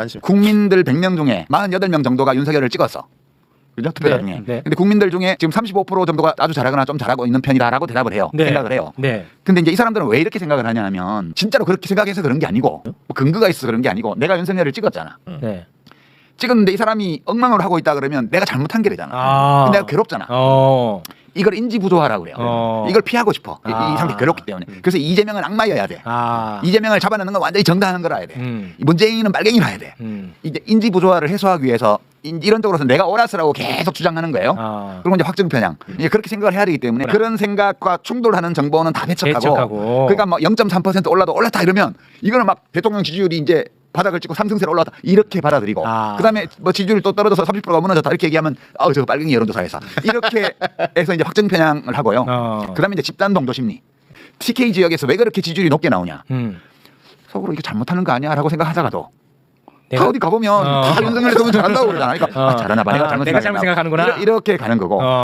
안심. 국민들 100명 중에 48명 정도가 윤석열을 찍었어. 그죠? 투표 네, 중에. 네. 근데 국민들 중에 지금 35% 정도가 아주 잘하거나 좀 잘하고 있는 편이다라고 대답을 해요. 네. 생각을 해요. 네. 근데 이제 이 사람들은 왜 이렇게 생각을 하냐면 진짜로 그렇게 생각해서 그런 게 아니고 뭐 근거가 있어서 그런 게 아니고 내가 윤석열을 찍었잖아. 네. 찍었는데 이 사람이 엉망으로 하고 있다 그러면 내가 잘못한 게 되잖아. 아. 내가 괴롭잖아. 어. 이걸 인지 부조화라고 그래요. 어. 이걸 피하고 싶어. 이- 아. 이 상태 괴롭기 때문에. 그래서 이재명은 악마여야 돼. 아. 이재명을 잡아내는 건 완전히 정당한 거라 해야 돼. 음. 이 문재인은 빨갱이라 해야 돼. 음. 이제 인지 부조화를 해소하기 위해서 인- 이런 쪽으로서 내가 옳았으라고 계속 주장하는 거예요. 아. 그리고 이제 확정 편향. 이제 그렇게 생각을 해야 되기 때문에 그래. 그런 생각과 충돌하는 정보는 다 배척하고, 배척하고. 그러니까 뭐 0.3% 올라도 올랐다 이러면 이거는 막 대통령 지지율이 이제 바닥을 찍고 상승세로 올라왔다 이렇게 받아들이고 아. 그다음에 뭐 지지율이 또 떨어져서 30%가 무너졌다 이렇게 얘기하면 아 저거 빨갱이 여론조사에서 이렇게 해서 이제 확정 편향을 하고요. 어. 그다음에 이제 집단 동조 심리. TK 지역에서 왜 그렇게 지지율이 높게 나오냐? 음. 속으로 이거 잘못하는 거 아니야라고 생각하다가도 내가- 다 어디 가보면 어. 다 윤석열 대통령 잘한다고 그러잖아. 그러니까 어. 아, 잘하나 봐. 내가 아, 잘못 내가 잘못 생각하는구나. 이렇게 가는 거고. 어.